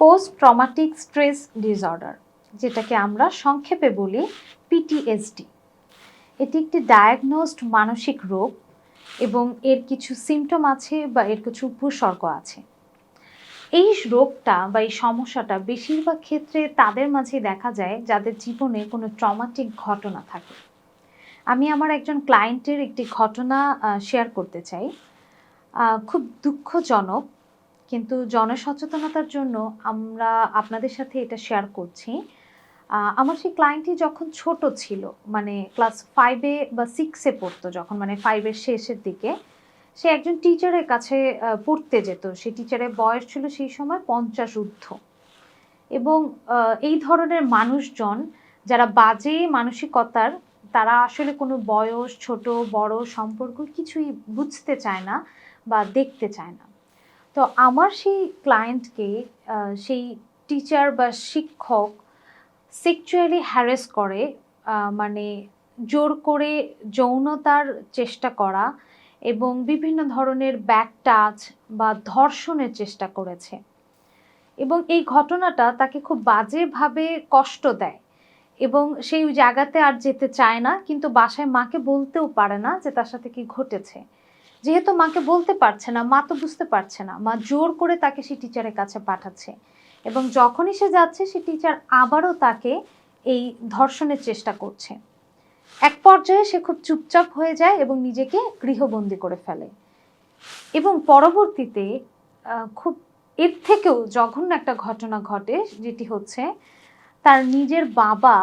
Post traumatic stress disorder যেটাকে আমরা সংক্ষেপে বলি পিটিএসডি এটি একটি ডায়াগনোসড মানসিক রোগ এবং এর কিছু সিমটম আছে বা এর কিছু উপসর্গ আছে। এই রোগটা বা এই সমস্যাটা বেশিরভাগ ক্ষেত্রে তাদের মাঝেই দেখা যায় যাদের জীবনে কোনো ট্রমাটিক ঘটনা থাকে। আমি আমার একজন ক্লায়েন্টের একটি ঘটনা শেয়ার করতে চাই। খুব দুঃখজনক কিন্তু জনসচেতনতার জন্য আমরা আপনাদের সাথে এটা শেয়ার করছি। আমার সেই ক্লায়েন্টটি যখন ছোট ছিল মানে ক্লাস ফাইভে বা সিক্সে পড়তো যখন মানে ফাইভের শেষের দিকে, সে একজন টিচারের কাছে পড়তে যেত। সেই টিচারের বয়স ছিল সেই সময় পঞ্চাশ ঊর্ধ্ব। এবং এই ধরনের মানুষজন, যারা বাজে মানসিকতার, তারা আসলে কোনো বয়স, ছোট, বড় সম্পর্ক কিছুই বুঝতে চায় না বা দেখতে চায় না। তো আমার সেই ক্লায়েন্টকে সেই টিচার বা শিক্ষক সেক্সুয়ালি হ্যারেস করে মানে জোর করে যৌনতার চেষ্টা করা এবং বিভিন্ন ধরনের ব্যাক টাচ বা ধর্ষণের চেষ্টা করেছে। এবং এই ঘটনাটা তাকে খুব বাজেভাবে কষ্ট দেয় এবং সেই জায়গাতে আর যেতে চায় না, কিন্তু বাসায় মাকে বলতেও পারে না যে তার সাথে কি ঘটেছে। যেহেতু মাকে বলতে পারছে না, মা তো বুঝতে পারছে না। মা জোর করে তাকে সেই টিচারের কাছে পাঠাচ্ছে এবং যখনই সে যাচ্ছে সে টিচার আবারও তাকে এই ধর্ষণের চেষ্টা করছে। এক পর্যায়ে সে খুব চুপচাপ হয়ে যায় এবং নিজেকে গৃহবন্দী করে ফেলে এবং পরবর্তীতে খুব এর থেকেও জঘন্য একটা ঘটনা ঘটে, যেটি হচ্ছে তার নিজের বাবা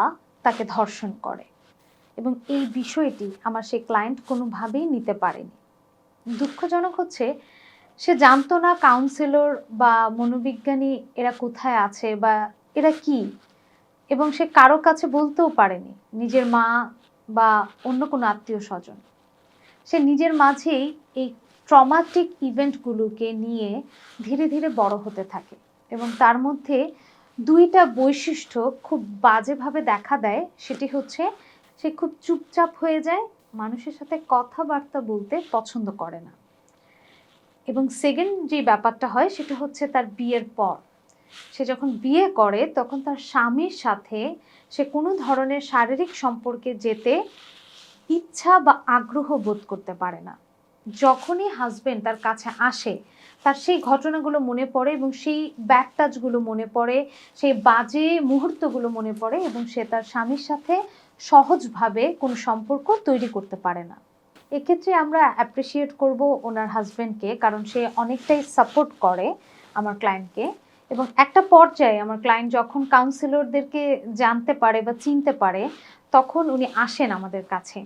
তাকে ধর্ষণ করে এবং এই বিষয়টি আমার সেই ক্লায়েন্ট কোনোভাবেই নিতে পারেনি। দুঃখজনক হচ্ছে, সে জানতো না কাউন্সিলর বা মনোবিজ্ঞানী এরা কোথায় আছে বা এরা কি এবং সে কারও কাছে বলতেও পারেনি, নিজের মা বা অন্য কোনো আত্মীয় স্বজন। সে নিজের মাঝেই এই ট্রমাটিক ইভেন্টগুলোকে নিয়ে ধীরে ধীরে বড় হতে থাকে এবং তার মধ্যে দুইটা বৈশিষ্ট্য খুব বাজেভাবে দেখা দেয়, সেটি হচ্ছে সে খুব চুপচাপ হয়ে যায় মানুষের সাথে কথাবার্তা বলতে পছন্দ করে না। এবং সেকেন্ড যে ব্যাপারটা হয়, সেটা হচ্ছে তার বিয়ের পর। সে যখন বিয়ে করে, তখন তার স্বামীর সাথে সে কোনো ধরনের শারীরিক সম্পর্কে যেতে ইচ্ছা বা আগ্রহ বোধ করতে পারে না। যখনই হাজবেন্ড তার কাছে আসে তার সেই ঘটনাগুলো মনে পড়ে এবং সেই ব্যাক টাচগুলো মনে পড়ে, সেই বাজে মুহূর্তগুলো মনে পড়ে এবং সে তার স্বামীর সাথে সহজভাবে কোনো সম্পর্ক তৈরি করতে পারে না। এক্ষেত্রে আমরা অ্যাপ্রিসিয়েট করব ওনার হাজবেন্ডকে কারণ সে অনেকটাই সাপোর্ট করে আমার ক্লায়েন্টকে এবং একটা পর্যায়ে আমার ক্লায়েন্ট যখন কাউন্সিলরদেরকে জানতে পারে বা চিনতে পারে, তখন উনি আসেন আমাদের কাছে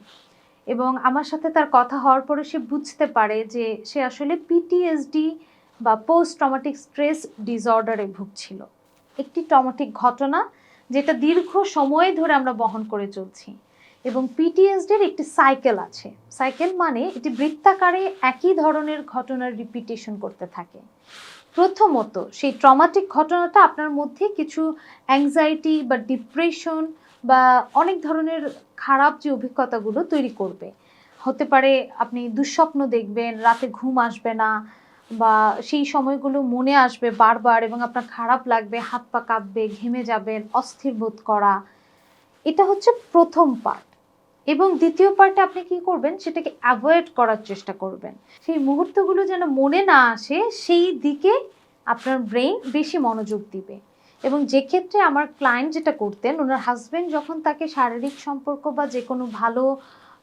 এবং আমার সাথে তার কথা হওয়ার পরে সে বুঝতে পারে যে সে আসলে পিটিএসডি বা পোস্ট ট্রমাটিক স্ট্রেস ডিসঅর্ডারে ভুগছিল। একটি ট্রমাটিক ঘটনা যেটা দীর্ঘ সময় ধরে আমরা বহন করে চলছি এবং পিটিএসডির একটি সাইকেল আছে। সাইকেল মানে এটি বৃত্তাকারে একই ধরনের ঘটনার রিপিটেশন করতে থাকে। প্রথমত, সেই ট্রমাটিক ঘটনাটা আপনার মধ্যে কিছু অ্যাংজাইটি বা ডিপ্রেশন বা অনেক ধরনের খারাপ যে অভিজ্ঞতাগুলো তৈরি করবে। হতে পারে আপনি দুঃস্বপ্ন দেখবেন, রাতে ঘুম আসবে না বা সেই সময়গুলো মনে আসবে বারবার এবং আপনার খারাপ লাগবে, হাত পা কাঁপবে, ঘেমে যাবেন অস্থির বোধ করা, এটা হচ্ছে প্রথম পার্ট এবং দ্বিতীয় পার্টে আপনি কি করবেন? সেটাকে অ্যাভয়েড করার চেষ্টা করবেন। সেই মুহূর্তগুলো যেন মনে না আসে, সেই দিকে আপনার ব্রেন বেশি মনোযোগ দিবে। এবং যে ক্ষেত্রে আমার ক্লায়েন্ট যেটা করতেন, ওনার হাজবেন্ড যখন তাকে শারীরিক সম্পর্ক বা যে কোনো ভালো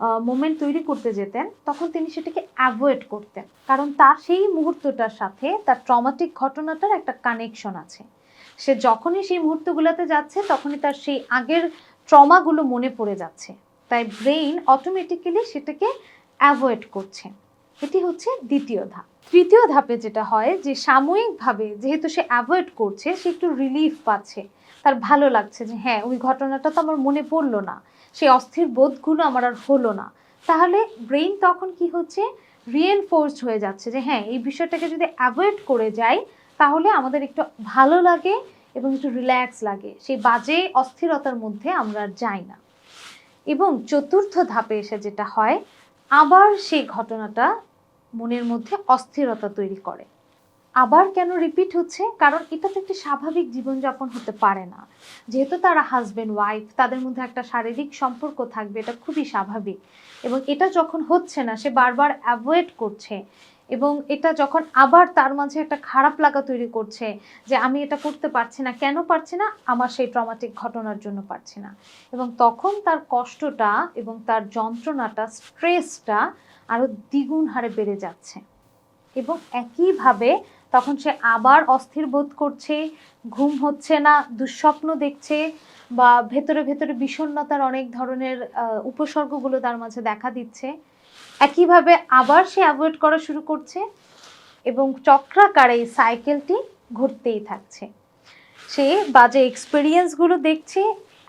মোমেন্ট তৈরি করতে যেতেন, তখন তিনি সেটাকে অ্যাভয়েড করতেন। কারণ তার সেই মুহূর্তটার সাথে তার ট্রমাটিক ঘটনাটার একটা কানেকশন আছে। সে যখনই সেই মুহূর্তগুলোতে যাচ্ছে, তখনই তার সেই আগের ট্রমাগুলো মনে পড়ে যাচ্ছে। তাই ব্রেইন অটোমেটিক্যালি সেটাকে অ্যাভয়েড করছে। এটি হচ্ছে দ্বিতীয় ধাপ। তৃতীয় ধাপে যেটা হয়, যে সাময়িকভাবে যেহেতু সে অ্যাভয়েড করছে, সে একটু রিলিফ পাচ্ছে। তার ভালো লাগছে যে হ্যাঁ ওই ঘটনাটা তো আমার মনে পড়ল না। সেই অস্থির বোধগুলো আমার আর হলো না। তাহলে ব্রেইন তখন কি হচ্ছে? রিএনফোর্সড হয়ে যাচ্ছে যে হ্যাঁ এই বিষয়টাকে যদি অ্যাভয়েড করে যাই, তাহলে আমাদের একটু ভালো লাগে এবং একটু রিল্যাক্স লাগে। সেই বাজে অস্থিরতার মধ্যে আমরা আর যাই না। এবং চতুর্থ ধাপে এসে যেটা হয়, আবার সেই ঘটনাটা মনের মধ্যে অস্থিরতা তৈরি করে। আবার কেন রিপিট হচ্ছে? কারণ এটা তো একটি স্বাভাবিক জীবনযাপন হতে পারে না। যেহেতু তারা হাজব্যান্ড ওয়াইফ তাদের মধ্যে একটা শারীরিক সম্পর্ক থাকবে, এটা খুবই স্বাভাবিক। এবং এটা যখন হচ্ছে না, সে বারবার অ্যাভয়েড করছে। এবং এটা যখন আবার তার মাঝে একটা খারাপ লাগা তৈরি করছে, যে আমি এটা করতে পারছি না, কেন পারছি না? আমার সেই ট্রমাটিক ঘটনার জন্য পারছি না। এবং তখন তার কষ্টটা এবং তার যন্ত্রণাটা স্ট্রেসটা আরও দ্বিগুণ হারে বেড়ে যাচ্ছে। এবং একইভাবে তখন সে আবার অস্থির বোধ করছে, ঘুম হচ্ছে না, দুঃস্বপ্ন দেখছে বা ভেতরে ভেতরে বিষণ্ণতার অনেক ধরনের উপসর্গগুলো তার মাঝে দেখা দিচ্ছে। একইভাবে আবার সে অ্যাভয়েড করা শুরু করছে এবং চক্রাকারে এই সাইকেলটি ঘুরতেই থাকছে। সে বাজে এক্সপিরিয়েন্সগুলো দেখছে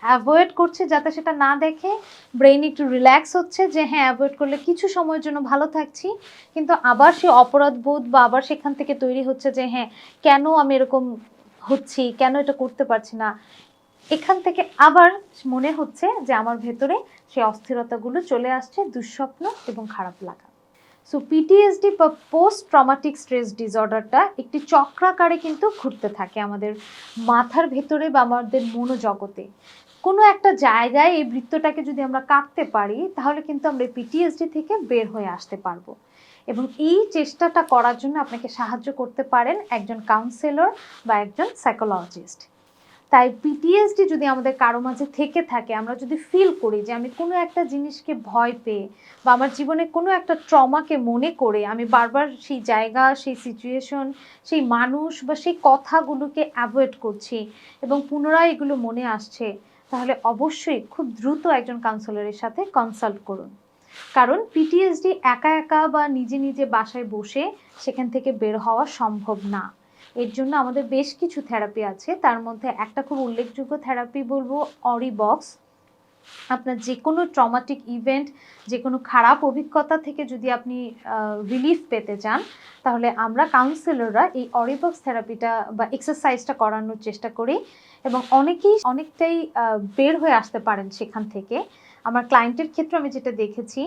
অ্যাভয়েড করছে যাতে সেটা না দেখে। ব্রেইন একটু রিল্যাক্স হচ্ছে যে হ্যাঁ অ্যাভয়েড করলে কিছু সময়ের জন্য ভালো থাকছি। কিন্তু আবার সে অপরাধ বোধ বা আবার সেখান থেকে তৈরি হচ্ছে যে হ্যাঁ কেন আমি এরকম হচ্ছি? কেন এটা করতে পারছি না? এখান থেকে আবার মনে হচ্ছে যে, আমার ভেতরে সেই অস্থিরতাগুলো চলে আসছে, দুঃস্বপ্ন এবং খারাপ লাগা। সো পিটিএসডি বা পোস্ট ট্রমাটিক স্ট্রেস ডিসঅর্ডারটা একটি চক্রাকারে কিন্তু ঘুরতে থাকে আমাদের মাথার ভেতরে বা আমাদের মনোজগতে। কোনো একটা জায়গায় এই বৃত্তটাকে যদি আমরা কাটতে পারি, তাহলে কিন্তু আমরা পিটিএসডি থেকে বের হয়ে আসতে পারব। এবং এই চেষ্টাটা করার জন্য আপনাকে সাহায্য করতে পারেন একজন কাউন্সেলর বা একজন সাইকোলজিস্ট তাই পিটিএসডি যদি আমাদের কারও মাঝে থেকে থাকে, আমরা যদি ফিল করি যে আমি কোনো একটা জিনিসকে ভয় পেয়ে বা আমার জীবনে কোনো একটা ট্রমাকে মনে করে আমি বারবার সেই জায়গা, সেই সিচুয়েশন সেই মানুষ বা সেই কথাগুলোকে অ্যাভয়েড করছি এবং পুনরায় এগুলো মনে আসছে তাহলে অবশ্যই খুব দ্রুত একজন কাউন্সিলরের সাথে কনসাল্ট করুন। কারণ পিটিএসডি একা একা বা নিজে নিজে বাসায় বসে সেখান থেকে বের হওয়া সম্ভব না। এর জন্য আমাদের বেশ কিছু থেরাপি আছে। তার মধ্যে একটা খুব উল্লেখযোগ্য থেরাপি বলব অরিবক্স আপনার যে কোনো ট্রমাটিক ইভেন্ট যে কোনো খারাপ অভিজ্ঞতা থেকে যদি আপনি রিলিফ পেতে চান, তাহলে আমরা কাউন্সিলররা এই অরিবক্স থেরাপিটা বা এক্সারসাইজটা করানোর চেষ্টা করি এবং অনেকেই, অনেকটাই বের হয়ে আসতে পারেন সেখান থেকে। আমার ক্লায়েন্টের ক্ষেত্রে আমি যেটা দেখেছি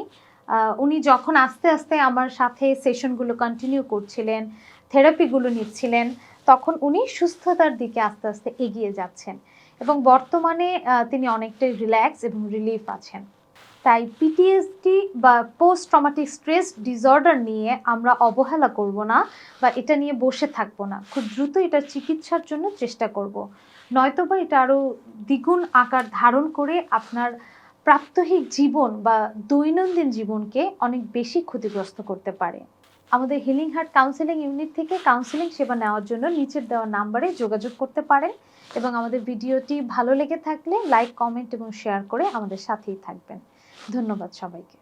উনি যখন আস্তে আস্তে আমার সাথে সেশনগুলো কন্টিনিউ করছিলেন থেরাপিগুলো নিচ্ছিলেন, তখন উনি সুস্থতার দিকে আস্তে আস্তে এগিয়ে যাচ্ছেন। এবং বর্তমানে তিনি অনেকটাই রিল্যাক্স এবং রিলিফ আছেন। তাই পিটিএসডি বা পোস্ট ট্রমাটিক স্ট্রেস ডিসঅর্ডার নিয়ে আমরা অবহেলা করব না বা এটা নিয়ে বসে থাকব না। খুব দ্রুত এটার চিকিৎসার জন্য চেষ্টা করব। নয়তোবা এটা আরও দ্বিগুণ আকার ধারণ করে আপনার প্রাত্যহিক জীবন বা দৈনন্দিন জীবনকে অনেক বেশি ক্ষতিগ্রস্ত করতে পারে। আমাদের হিলিং হার্ট কাউন্সিলিং ইউনিট থেকে কাউন্সিলিং সেবা নেওয়ার জন্য নিচের দেওয়া নাম্বারে যোগাযোগ করতে পারেন এবং আমাদের ভিডিওটি ভালো লেগে থাকলে লাইক কমেন্ট এবং শেয়ার করে আমাদের সাথেই থাকবেন। ধন্যবাদ সবাইকে।